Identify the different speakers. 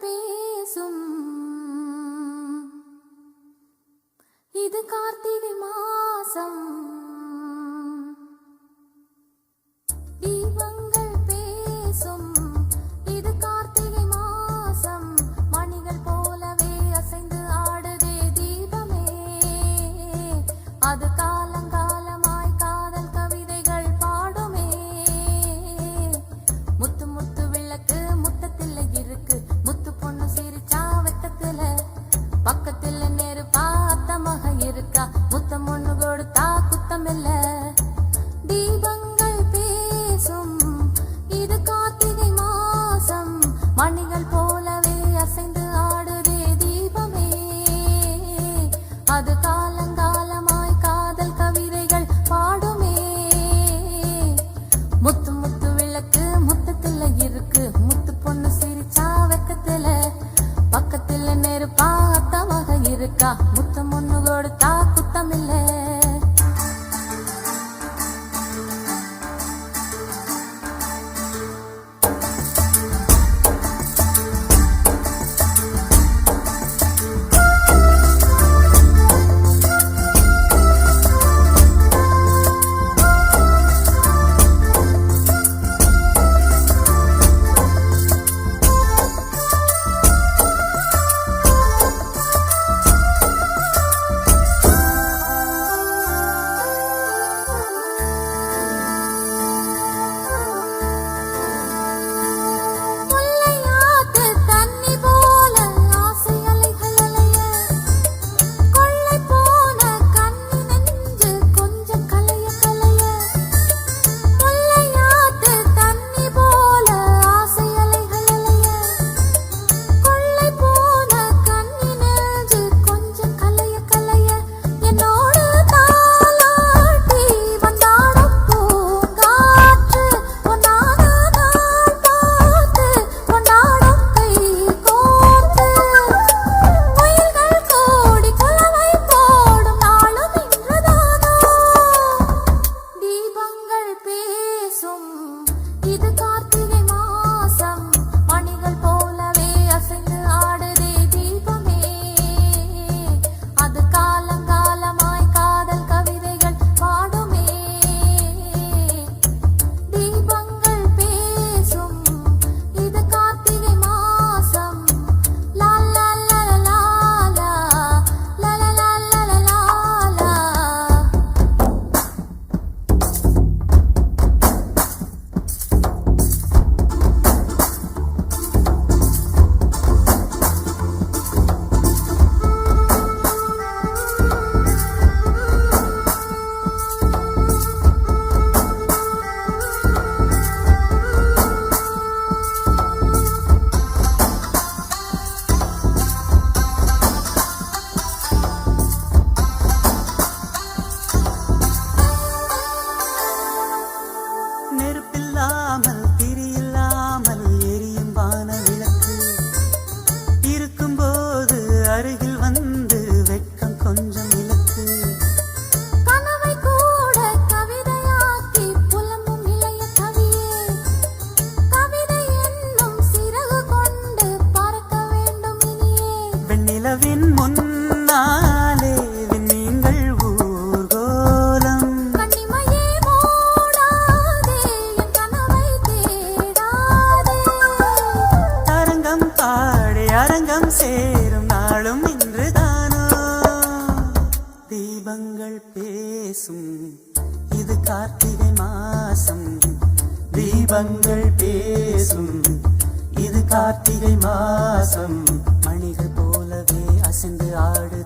Speaker 1: பேசும். இது கார்த்திகை மாசம்.
Speaker 2: ادکار அருகில் வந்து வெட்கம் கொஞ்சம் இழக்கு
Speaker 1: கனவை கூட கவிதையாக்கி புலம்பும் இளைய கவியே. கவிதை என்னும் சிறகு கொண்டு பறக்க வேண்டும் இனியே.
Speaker 2: வெண்ணிலவின் முன்னாலே
Speaker 1: விண்ணீங்கள்
Speaker 2: அரங்கம் பாடி அரங்கம் சே நாளும் இன்றுதானா? தீபங்கள் பேசும். இது கார்த்திகை மாசம். தீபங்கள் பேசும். இது கார்த்திகை மாசம். மணிகள் போலவே அசைந்து ஆடு